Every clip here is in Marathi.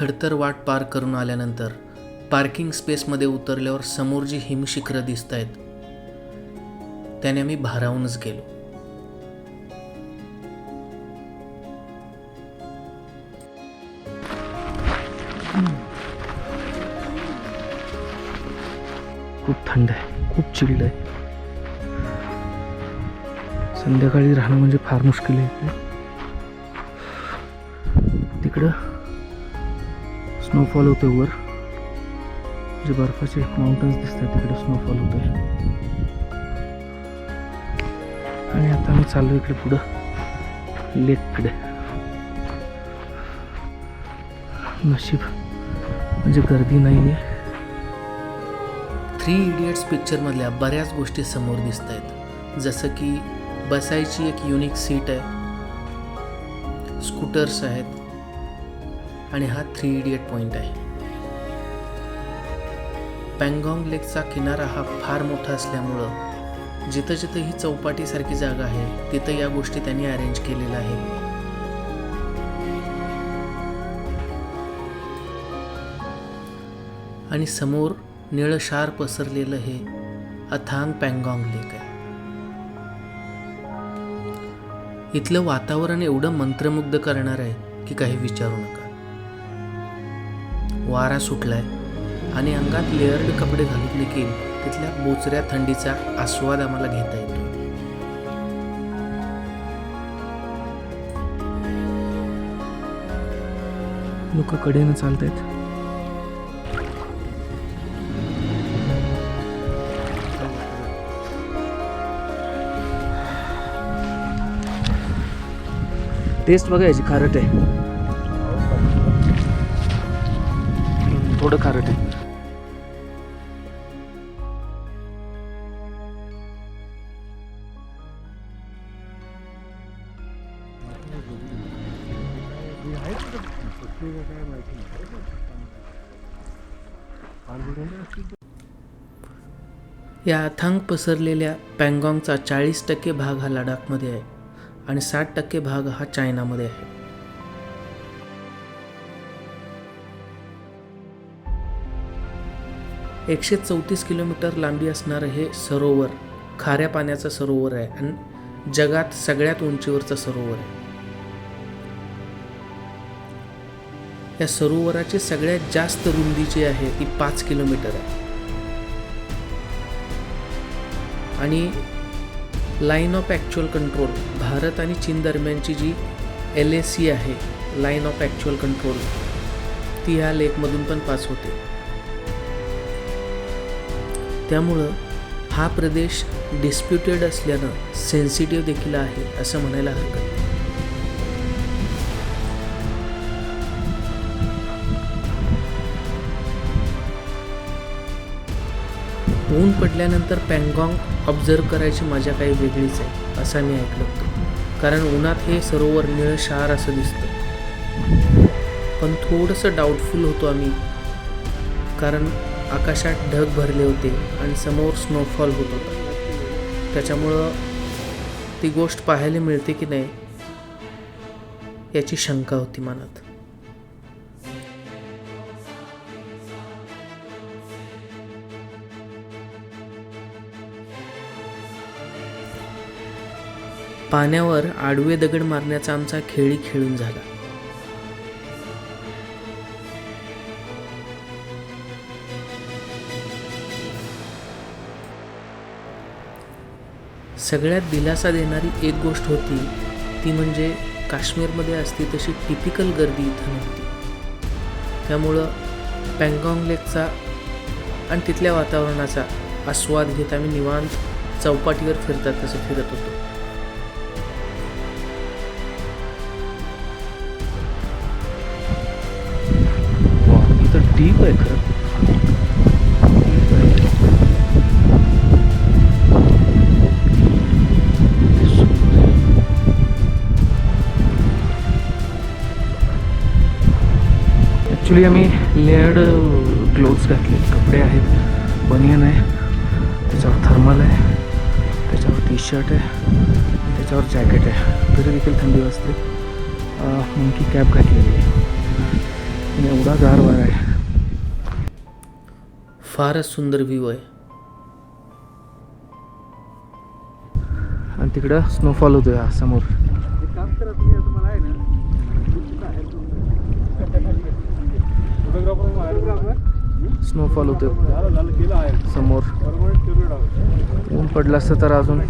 खडतर वाट पार करून आल्यानंतर पार्किंग स्पेसमध्ये उतरल्यावर समोर जी हिमशिखरं दिसत आहेत त्याने मी भारावूनच गेलो. खूप थंड आहे खूप चिल्ड आहे. संध्याकाळी राहणं म्हणजे फार मुश्किल आहे. तिकडं? स्नोफॉल होतोय वर. जे बर्फाचे माउंटन्स दिसतात तिकडे स्नोफॉल होतोय. आणि आता मी चाललो इकडे पुढं. लेककडे नशीब. म्हणजे गर्दी नाही आहे थ्री इडियट्स पिक्चरमधल्या बऱ्याच गोष्टी समोर दिसत आहेत जसं की बसायची एक युनिक सीट आहे. स्कूटर्स आहेत. आणि हा थ्री इडियट पॉईंट आहे. पँगॉंग लेकचा किनारा हा फार मोठा असल्यामुळं जिथं जिथं ही चौपाटीसारखी जागा आहे तिथं या गोष्टी त्यांनी अरेंज केलेल्या आहे आणि समोर निळशार पसरलेलं हे अथांग पँगॉंग लेक आहे. इथलं वातावरण एवढं मंत्रमुग्ध करणार आहे की काही विचारू नका. वारा सुटलाय आणि अंगात लेअर्ड कपडे घालून देखील तिथल्या बोचऱ्या थंडीचा आस्वाद आम्हाला घेता येतो. लोक कडेनं चालत आहेत टेस्ट बघायची खारट आहे. थोडं खारट आहे. या अथांग पसरलेल्या पँगॉंगचा चाळीस टक्के भाग हा लडाखमध्ये आहे आणि साठ टक्के भाग हा चायनामध्ये आहे. एकशे चौतीस किलोमीटर लांबी असणारं हे सरोवर खाऱ्या पाण्याचं सरोवर आहे आणि जगात सगळ्यात उंचीवरचं सरोवर आहे. या सरोवराची सगळ्यात जास्त रुंदी जी आहे ती पाच किलोमीटर आहे. आणि line of actual control Bharat आणि चीन दरम्यानची जी एल ए सी आहे लाईन ऑफ ॲक्च्युअल कंट्रोल ती ह्या लेकमधून पण पास होते. त्यामुळं हा प्रदेश डिस्प्युटेड असल्यानं सेन्सिटिव्ह देखील आहे असं म्हणायला हरकत नाही. ऊन पडल्यानंतर पँगॉंग ऑब्झर्व करायची मजा काही वेगळीच आहे असं मी ऐकलं होतं. कारण उन्हात हे सरोवर निळशार असं दिसतं. पण थोडंसं डाऊटफुल होतो आम्ही. कारण आकाशात ढग भरले होते आणि समोर स्नोफॉल होत होता. त्याच्यामुळं ती गोष्ट पाहायला मिळते की नाही याची शंका होती मनात. पाण्यावर आडवे दगड मारण्याचा आमचा खेळी खेळून झाला. सगळ्यात दिलासा देणारी एक गोष्ट होती ती म्हणजे काश्मीरमध्ये असते तशी टिपिकल गर्दी इथं नव्हती. त्यामुळं पँगॉंग लेकचा आणि तिथल्या वातावरणाचा आस्वाद घेत आम्ही निवांत चौपाटीवर फिरतात तसं फिरत होतो. इथं डीप आहे खरं. ॲक्च्युली आम्ही लेअर्ड क्लोथ्स घातले कपडे आहेत. बनियन आहे. त्याच्यावर थर्मल आहे. त्याच्यावर टी शर्ट आहे. त्याच्यावर जॅकेट आहे. तरी देखील थंडी वाजते. मंकी कॅप घातलेली आहे. आणि एवढा गार वारा आहे. फारच सुंदर व्ह्यू आहे. आणि तिकडं स्नोफॉल होतोय हा समोर. स्नोफॉल होतोय समोर. ऊन पडलं असतं तर अजून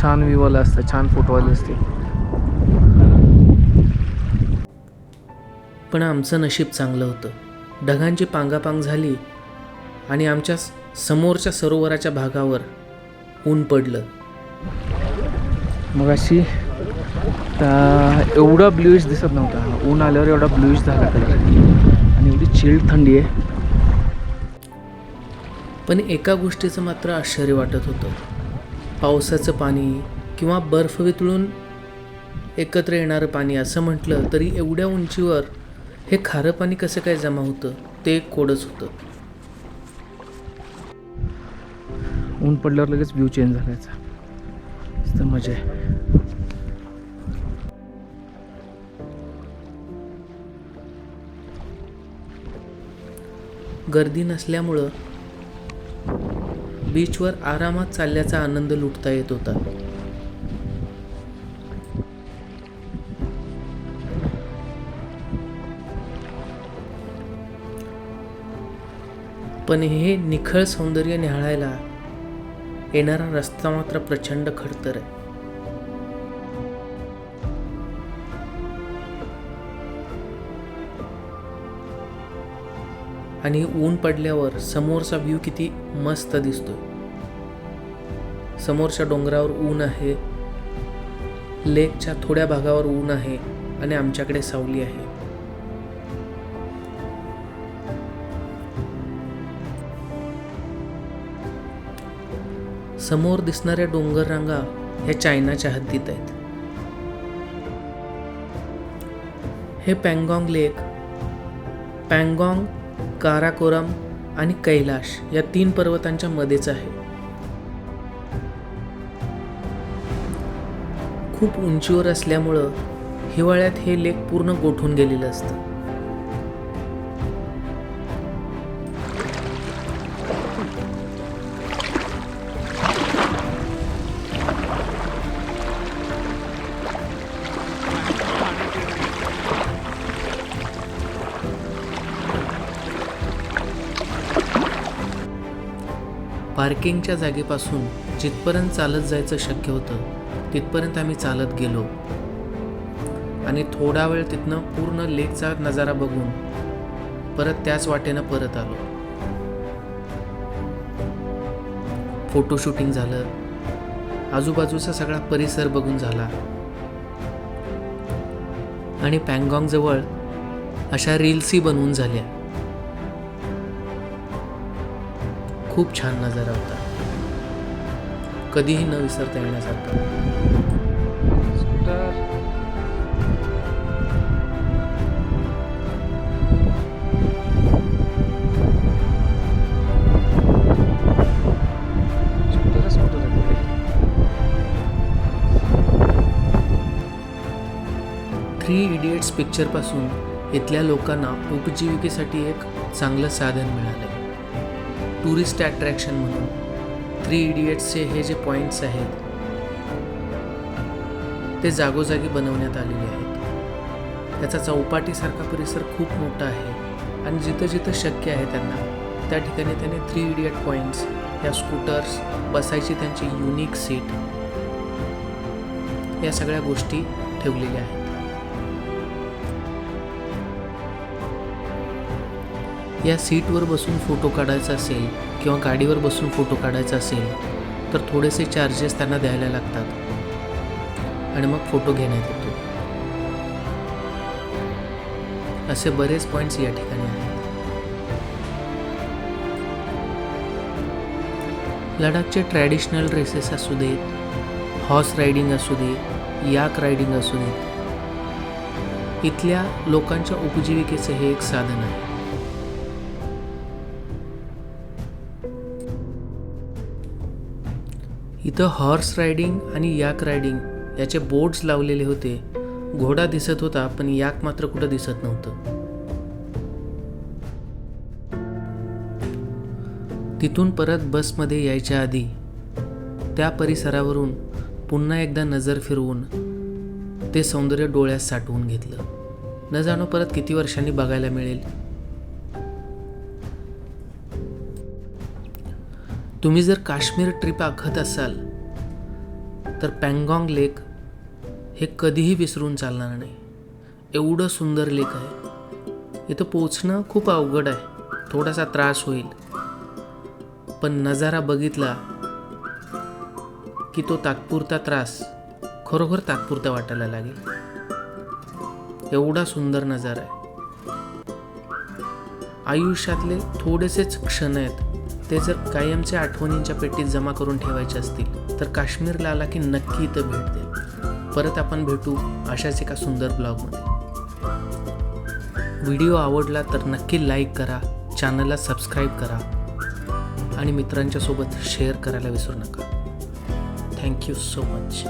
छान व्ह्यू आला असतं छान फोटो आले असते. पण आमचं नशीब चांगलं होतं. ढगांची पांगापांग झाली आणि आमच्या समोरच्या सरोवराच्या भागावर ऊन पडलं. मग अशी एवढा ब्ल्यूइश दिसत नव्हता. ऊन आल्यावर एवढा ब्ल्यूइश झाला कलर एवढी चिल्ड थंडी आहे. पण एका गोष्टीचं मात्र आश्चर्य वाटत होतं. पावसाचं पाणी किंवा बर्फ वितळून एकत्र येणारं पाणी असं म्हटलं तरी एवढ्या उंचीवर हे खारं पाणी कसं काय जमा होतं ते कोडच होतं. ऊन पडल्यावर लगेच व्ह्यू चेंज झालायचा. मजा आहे. गर्दी नसल्यामुळं बीचवर आरामात चालल्याचा आनंद लुटता येत होता. पण हे निखळ सौंदर्य निहाळायला येणारा रस्ता मात्र प्रचंड खडतर आहे. आणि ऊन पडल्यावर समोरचा व्ह्यू किती मस्त दिसतोय. समोरच्या डोंगरावर ऊन आहे लेकच्या थोड्या भागावर ऊन आहे आणि आमच्याकडे सावली आहे. समोर दिसणाऱ्या डोंगर रांगा ह्या चायनाच्या हद्दीत आहेत. हे पँगॉंग लेक पँगॉंग काराकोरम आणि कैलाश या तीन पर्वतांच्या मध्येच आहे. खूप उंचीवर असल्यामुळं हिवाळ्यात हे लेक पूर्ण गोठून गेलेलं असतं. पार्किंगच्या जागेपासून जिथपर्यंत चालत जायचं शक्य होतं तिथपर्यंत आम्ही चालत गेलो. आणि थोडा वेळ तिथनं पूर्ण लेकचा नजारा बघून परत त्याच वाटेनं परत आलो. फोटोशूटिंग झालं. आजूबाजूचा सगळा परिसर बघून झाला. आणि पँगॉंगजवळ अशा रील्सही बनवून झाल्या. खूप छान नजारा होता. कधीही न विसरता येण्यासारखा. थ्री इडियट्स पिक्चरपासून इथल्या लोकांना उपजीविकेसाठी एक चांगलं साधन मिळालं टुरिस्ट अट्रॅक्शन म्हणून. थ्री इडियट्सचे हे जे पॉईंट्स आहेत ते जागोजागी बनवण्यात आलेले आहेत. त्याचा चौपाटीसारखा परिसर खूप मोठा आहे आणि जिथं जिथं शक्य आहे त्यांना त्या ठिकाणी त्याने थ्री इडियट पॉईंट्स या स्कूटर्स बसायची त्यांची युनिक सीट या सगळ्या गोष्टी ठेवलेल्या आहेत. या सीटवर बसून फोटो काढायचा असेल किंवा गाडीवर बसून फोटो काढायचा असेल तर थोडेसे चार्जेस त्यांना द्यायला लागतात. आणि मग फोटो घेण्यात येतो. असे बरेच पॉईंट्स या ठिकाणी आहेत. लडाखचे ट्रॅडिशनल ड्रेसेस असू देत हॉर्स रायडिंग असू दे याक रायडिंग असू देत इथल्या लोकांच्या उपजीविकेचं हे एक साधन आहे. इथं हॉर्स रायडिंग आणि याक रायडिंग याचे बोर्ड्स लावलेले होते. घोडा दिसत होता पण याक मात्र कुठं दिसत नव्हतं. तिथून परत बसमध्ये यायच्या आधी त्या परिसरावरून पुन्हा एकदा नजर फिरवून ते सौंदर्य डोळ्यात साठवून घेतलं. न जाणो परत किती वर्षांनी बघायला मिळेल. तुम्ही जर काश्मीर ट्रिप आखत असाल तर पँगॉंग लेक हे कधीही विसरून चालणार नाही. एवढं सुंदर लेक आहे. इथं पोचणं खूप अवघड आहे. थोडासा त्रास होईल. पण नजारा बघितला की तो तात्पुरता त्रास खरोखर तात्पुरता वाटायला लागेल. एवढा सुंदर नजारा आहे. आयुष्यातले थोडेसेच क्षण आहेत. ते जर कायमच्या आठवणींच्या पेटीत जमा करून ठेवायचे असतील तर काश्मीरला आला की नक्की इथं भेट द्या परत आपण भेटू अशाच एका सुंदर ब्लॉगमध्ये. व्हिडिओ आवडला तर नक्की लाईक करा चॅनलला सबस्क्राईब करा आणि मित्रांच्यासोबत शेअर करायला विसरू नका. Thank you so much.